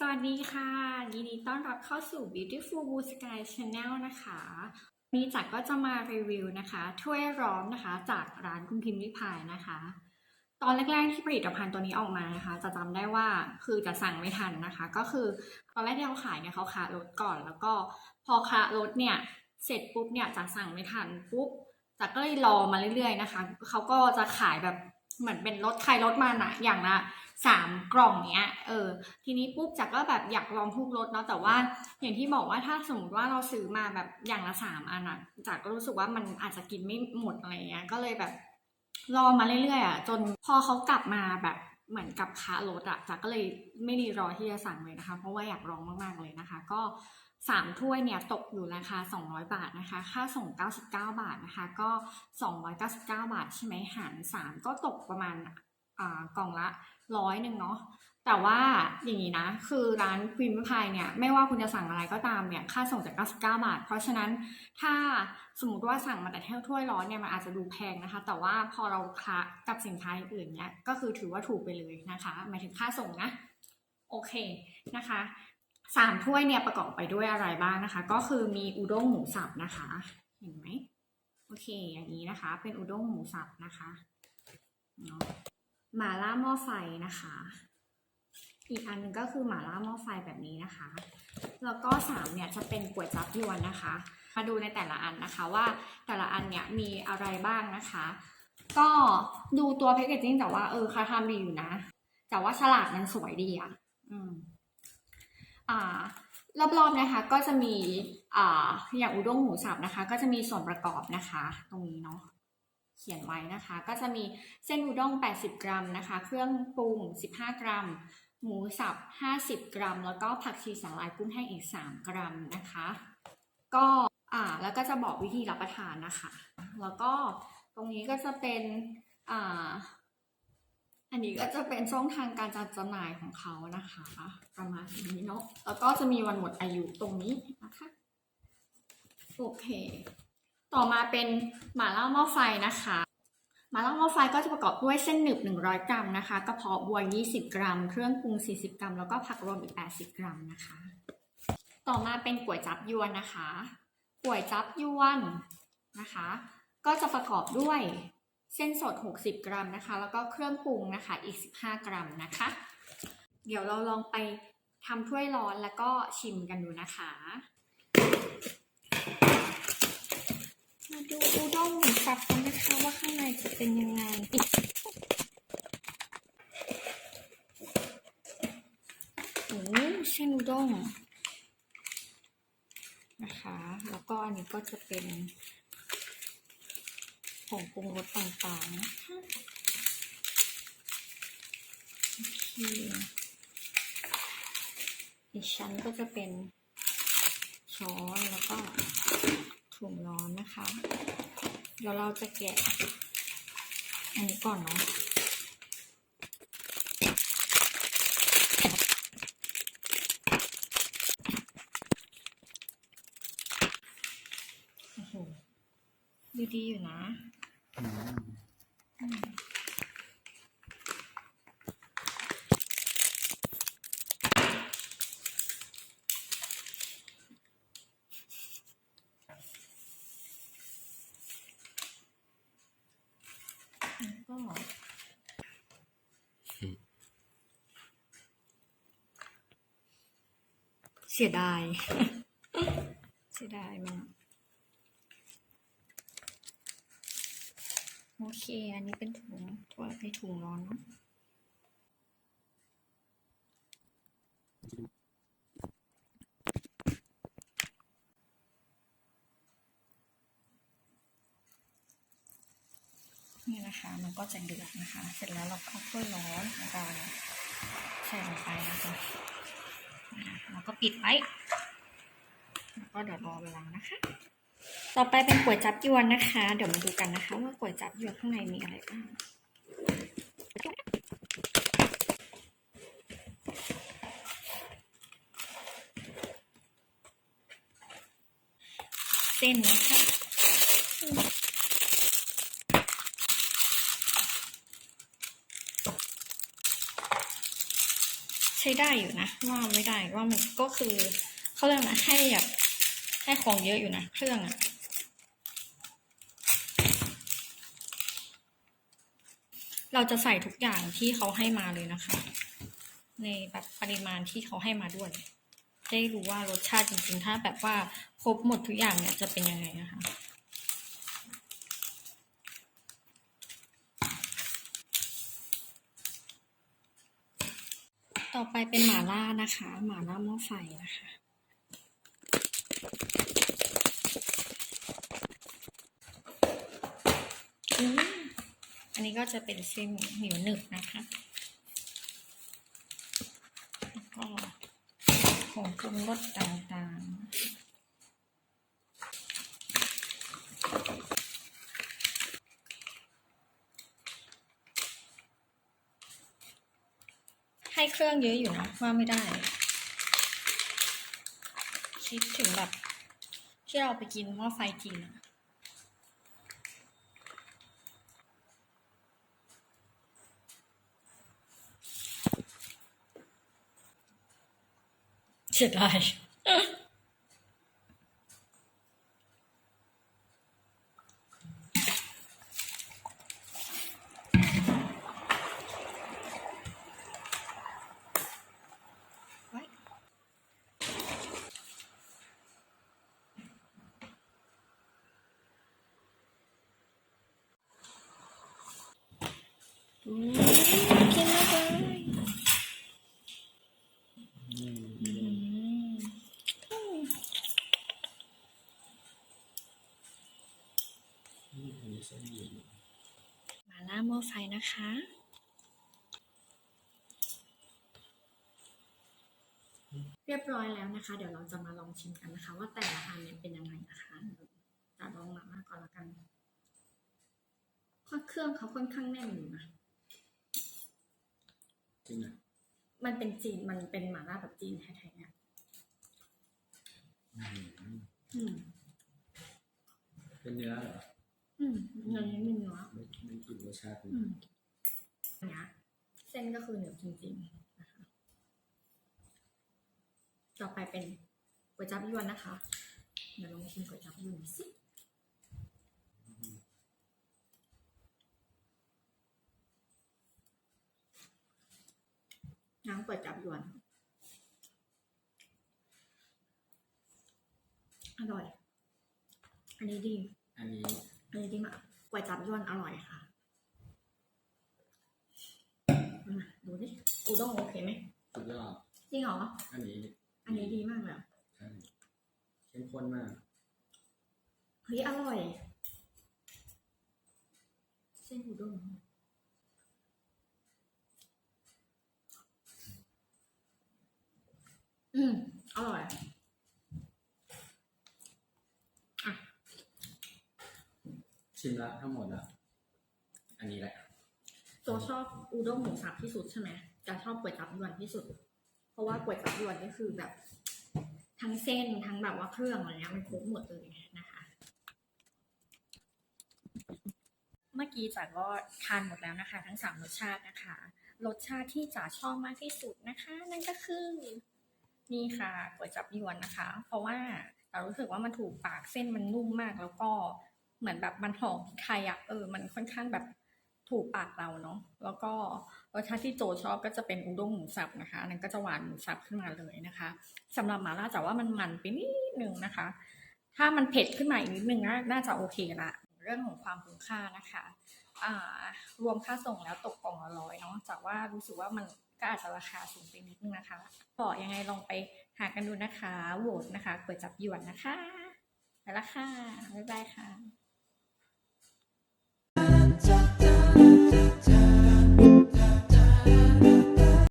สวัสดีค่ะยินดีต้อนรับเข้าสู่ Beautiful Blue Sky Channel นะคะวันนี้จักรก็จะมารีวิวนะคะ ถ้วยร้อนนะคะ จากร้านคุณพิมพ์ริพายนะคะ ตอนแรกๆที่ผลิตภัณฑ์ตัวนี้ออกมานะคะ จะจำได้ว่าคือจะสั่งไม่ทันนะคะ ก็คือตอนแรกที่เขาขายเนี่ยเขาคารถก่อน แล้วก็พอคารถเนี่ยเสร็จปุ๊บเนี่ยจะสั่งไม่ทันปุ๊บจักรก็เลยรอมาเรื่อยๆนะคะเขาก็จะขายแบบ เหมือนเป็นรถใครรถมานะอย่างละสามกล่องเนี้ย เออ ทีนี้ปุ๊บจักก็แบบอยากลองทุกรสเนาะ แต่ว่าอย่างที่บอกว่าถ้าสมมติว่าเราซื้อมาแบบอย่างละสามอันอะจักก็รู้สึกว่ามันอาจจะกินไม่หมดอะไรเงี้ย ก็เลยแบบรอมาเรื่อยๆอะจนพอเขากลับมาแบบเหมือนกับค้ารถอะจักก็เลยไม่รีรอที่จะสั่งเลยนะคะ เพราะว่าอยากลองมากๆเลยนะคะ ก็ สามถ้วยเนี่ยตกอยู่ราคา 200 บาทนะคะ ค่าส่ง 99 บาทนะคะ ก็ 299 บาทใช่ไหมหารสามก็ตกประมาณอ่ากล่องละร้อยหนึ่งเนาะแต่ว่าอย่างนี้นะ คือร้านควีนพายเนี่ยไม่ว่าคุณจะสั่งอะไรก็ตามเนี่ยค่าส่งจาก 99 บาท เพราะฉะนั้นถ้าสมมติว่าสั่งมาแต่แค่ถ้วยร้อนเนี่ยมันอาจจะดูแพงนะคะ แต่ว่าพอเราคละกับสินค้าอื่นเนี่ยก็คือถือว่าถูกไปเลยนะคะหมายถึงค่าส่งนะโอเคนะคะ สามถ้วยเนี่ยประกอบไปด้วยอะไรบ้างนะคะ ก็คือมีอุด้งหมูสับนะคะ เห็นไหมโอเค อย่างนี้นะคะ เป็นอุด้งหมูสับนะคะเนาะหม่าล่าหม้อไฟนะคะ อีกอันนึงก็คือหม่าล่าหม้อไฟแบบนี้นะคะ แล้วก็สามเนี่ยจะเป็นก๋วยจั๊บยวนนะคะ มาดูในแต่ละอันนะคะว่าแต่ละอันเนี่ยมีอะไรบ้างนะคะ ก็ดูตัวแพคเกจจิ้งแต่ว่าเออเขาทำดีอยู่นะ แต่ว่าฉลากมันสวยดีอะ อืม รอบๆนะคะก็จะมีอ่าอย่างอุด้งหมูสับนะคะ ก็จะมีส่วนประกอบนะคะ ตรงนี้เนาะเขียนไว้นะคะ ก็จะมีเส้นอุด้ง 80 กรัมนะคะ เครื่องปรุง 15 กรัม หมูสับ 50 กรัม แล้วก็ผักชีสาลายกุ้งแห้งอีก 3 กรัมนะคะ ก็อ่าแล้วก็จะบอกวิธีรับประทานนะคะ แล้วก็ตรงนี้ก็จะเป็นอ่า อันนี้ก็จะเป็นช่องทางการจัดจำหน่ายของเขานะคะ ประมาณนี้เนาะแล้วก็จะมีวันหมดอายุตรงนี้นะคะโอเค ต่อมาเป็นหมาล่าหม้อไฟนะคะหมาล่าหม้อไฟก็จะประกอบด้วยเส้นหนึบ 100 กรัมนะคะกระเพาะวัว 20 กรัม เครื่องปรุง 40 กรัม แล้วก็ผักรวมอีก 80 กรัมนะคะ ต่อมาเป็นก๋วยจับยวนนะคะก๋วยจับยวนนะคะ ก็จะประกอบด้วย เส้นสด 60 กรัมนะคะ แล้วก็เครื่องปรุงนะคะอีก 15 กรัมนะคะ เดี๋ยวเราลองไปทำถ้วยร้อนแล้วก็ชิมกันดูนะคะ มาดูอุด้งหมูสับกันนะคะว่าข้างในจะเป็นยังไงโอ้เส้นอุด้งนะคะ แล้วก็อันนี้ก็จะเป็น ผงปรุงรสต่างๆนะคะโอเคอีกชั้นก็จะเป็นช้อนแล้วก็ถุงร้อนนะคะ เดี๋ยวเราจะแกะ อันนี้ก่อนเนาะโอ้โหดูดีอยู่นะ ก็เสียดาย เสียดายมาก โอเค อันนี้เป็นถุงถั่วไปถุงร้อนเนอะนี่นะคะ มันก็จะเดือดนะคะ เสร็จแล้วเราก็เอยร้อนแล้วก็ใส่ลงไปนะคะแล้วก็ปิดไว้แล้วก็เดี๋ยวรอเวลานะคะ ต่อไปเป็นก๋วยจับยวนนะคะ เดี๋ยวมาดูกันนะคะ ว่าก๋วยจับยวนข้างในมีอะไรบ้างเส้นนะคะใช้ได้อยู่นะ ว่าไม่ได้ว่ามันก็คือเขาเรียกนะให้แบบ ให้ของเยอะอยู่นะ เครื่องอะเราจะใส่ทุกอย่างที่เขาให้มาเลยนะคะ ในแบบปริมาณที่เขาให้มาด้วย ได้รู้ว่ารสชาติจริงๆ ถ้าแบบว่าครบหมดทุกอย่างเนี่ยจะเป็นยังไงนะคะต่อไปเป็นหม่าล่านะคะ หม่าล่าหม้อไฟนะคะ อันนี้ก็จะเป็นเส้นเหนียวหนึบนะคะแล้วก็ของปรุงรสต่างๆให้เครื่องเยอะอยู่นะว่าไม่ได้ คิดถึงแบบ ที่เราไปกินหม้อไฟจริงอะเสียดายไว้อืมกินมากเลยอืม มาล่าหม้อไฟนะคะ เรียบร้อยแล้วนะคะ เดี๋ยวเราจะมาลองชิมกันนะคะ ว่าแต่ละอันเนี่ยเป็นยังไงนะคะจะลองมาม่าก่อนละกันเพราะเครื่องเขาค่อนข้างแน่นอยู่นะจริงอะมันเป็นจีนมันเป็นหม่าล่าแบบจีนแท้ๆเนี่ยอืมอืมเป็นเนื้อเหรอ อืมเนื้อนี้มีเนื้อไม่ไม่กลิ่นรสชาติอืมอันเนี้ยเส้นก็คือเหนียวจริงๆนะคะต่อไปเป็นก๋วยจั๊บยวนนะคะ เดี๋ยวลองชิมก๋วยจั๊บยวนสิน้ำก๋วยจั๊บยวน อร่อย อันนี้ดี อันนี้ อันนี้ดีมากก๋วยจั๊บยวนอร่อยค่ะมาดูดิอูด้งโอเคไหมสุดยอดจริงเหรอ อันนี้อันนี้ดีมากเลยอะใช่เข้มข้นมากเฮ้ยอร่อยเส้นอูด้งอืมอร่อยอะ ชิมละทั้งหมดละอันนี้แหละโจชอบอูด้งหมูสับที่สุดใช่ไหมจะชอบก๋วยจับยวนที่สุด เพราะว่าก๋วยจับยวนก็คือแบบ ทั้งเส้นทั้งแบบว่าเครื่องอะไรเงี้ยมันครบหมดเลยนะคะ เมื่อกี้จ๋าก็ทานหมดแล้วนะคะ ทั้งสามรสชาตินะคะ รสชาติที่จ๋าชอบมากที่สุดนะคะ นั่นก็คือนี่ค่ะก๋วยจับยวนนะคะ เพราะว่าเรารู้สึกว่ามันถูกปากเส้นมันนุ่มมากแล้วก็ เหมือนแบบมันหอมพริกไทยอะเออ มันค่อนข้างแบบถูกปากเราเนาะแล้วก็รสชาติที่โจชอบก็จะเป็นอุด้งหมูสับนะคะอันนั้นก็จะหวานหมูสับขึ้นมาเลยนะคะสำหรับหมาล่าจ๋าว่ามันมันไปนิดนึงนะคะ ถ้ามันเผ็ดขึ้นมาอีกนิดนึงน่าจะโอเคละเรื่องของความคุ้มค่านะคะรวมค่าส่งแล้วตกกล่องละร้อยเนาะจากว่ารู้สึกว่ามันก็อาจจะราคาสูงไปนิดนึงนะคะก็ยังไงลองไปหากันดูนะคะ โหวตนะคะเปิดจับหยวนนะคะ ไปละค่ะ บ๊ายบายค่ะ time.